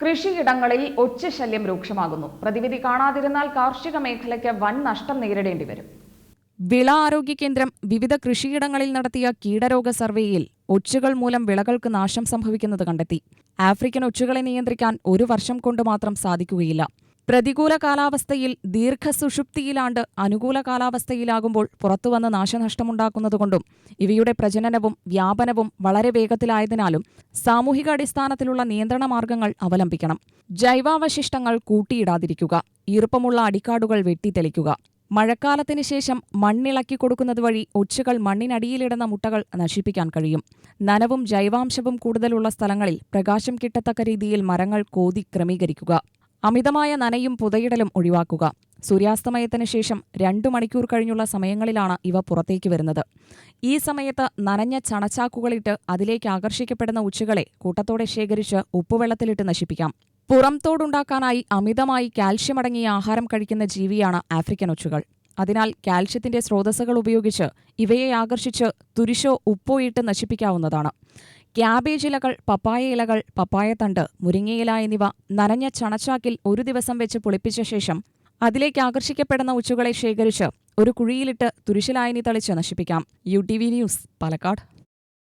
കൃഷിയിടങ്ങളിൽ ഒച്ചശല്യം രൂക്ഷമാകുന്നു. പ്രതിവിധി കാണാതിരുന്നാൽ കാർഷിക മേഖലയ്ക്ക് വൻ നഷ്ടം നേരിടേണ്ടി വരും. വിള ആരോഗ്യ കേന്ദ്രം വിവിധ കൃഷിയിടങ്ങളിൽ നടത്തിയ കീടരോഗ സർവേയിൽ ഒച്ചുകൾ മൂലം വിളകൾക്ക് നാശം സംഭവിക്കുന്നത് കണ്ടെത്തി. ആഫ്രിക്കൻ ഒച്ചുകളെ നിയന്ത്രിക്കാൻ ഒരു വർഷം കൊണ്ട് മാത്രം സാധിക്കുകയില്ല. പ്രതികൂല കാലാവസ്ഥയിൽ ദീർഘസുഷുപ്തിയിലാണ്ട് അനുകൂല കാലാവസ്ഥയിലാകുമ്പോൾ പുറത്തുവന്ന് നാശനഷ്ടമുണ്ടാക്കുന്നതുകൊണ്ടും ഇവയുടെ പ്രജനനവും വ്യാപനവും വളരെ വേഗത്തിലായതിനാലും സാമൂഹികാടിസ്ഥാനത്തിലുള്ള നിയന്ത്രണ മാർഗങ്ങൾ അവലംബിക്കണം. ജൈവാവശിഷ്ടങ്ങൾ കൂട്ടിയിടാതിരിക്കുക ഈർപ്പമുള്ള അടിക്കാടുകൾ വെട്ടിത്തെളിക്കുക മഴക്കാലത്തിന് ശേഷം മണ്ണിളക്കി കൊടുക്കുന്നത് വഴി ഒച്ചുകൾ മണ്ണിനടിയിലിടുന്ന മുട്ടകൾ നശിപ്പിക്കാൻ കഴിയും. നനവും ജൈവാംശവും കൂടുതലുള്ള സ്ഥലങ്ങളിൽ പ്രകാശം കിട്ടത്തക്ക രീതിയിൽ മരങ്ങൾ കോതി ക്രമീകരിക്കുക. അമിതമായ നനയും പുതയിടലും ഒഴിവാക്കുക. സൂര്യാസ്തമയത്തിന് ശേഷം രണ്ടു മണിക്കൂർ കഴിഞ്ഞുള്ള സമയങ്ങളിലാണ് ഇവ പുറത്തേക്ക് വരുന്നത്. ഈ സമയത്ത് നനഞ്ഞ ചണച്ചാക്കുകളിട്ട് അതിലേക്ക് ആകർഷിക്കപ്പെടുന്ന ഉച്ചകളെ കൂട്ടത്തോടെ ശേഖരിച്ച് ഉപ്പുവെള്ളത്തിലിട്ട് നശിപ്പിക്കാം. പുറംതോടുണ്ടാക്കാനായി അമിതമായി കാൽഷ്യം അടങ്ങിയ ആഹാരം കഴിക്കുന്ന ജീവിയാണ് ആഫ്രിക്കൻ ഒച്ചുകൾ. അതിനാൽ കാൽഷ്യത്തിന്റെ സ്രോതസ്സുകൾ ഉപയോഗിച്ച് ഇവയെ ആകർഷിച്ച് തുരിശോ ഉപ്പോ ഇട്ട് നശിപ്പിക്കാവുന്നതാണ്. ക്യാബേജ് ഇലകൾ പപ്പായ ഇലകൾ പപ്പായത്തണ്ട് മുരിങ്ങയില എന്നിവ നനഞ്ഞ ചണച്ചാക്കിൽ ഒരു ദിവസം വെച്ച് പുളിപ്പിച്ച ശേഷം അതിലേക്ക് ആകർഷിക്കപ്പെടുന്ന ഉച്ചുകളെ ശേഖരിച്ച് ഒരു കുഴിയിലിട്ട് തുരിശലായനി തളിച്ച് നശിപ്പിക്കാം. U T V news Palakkad.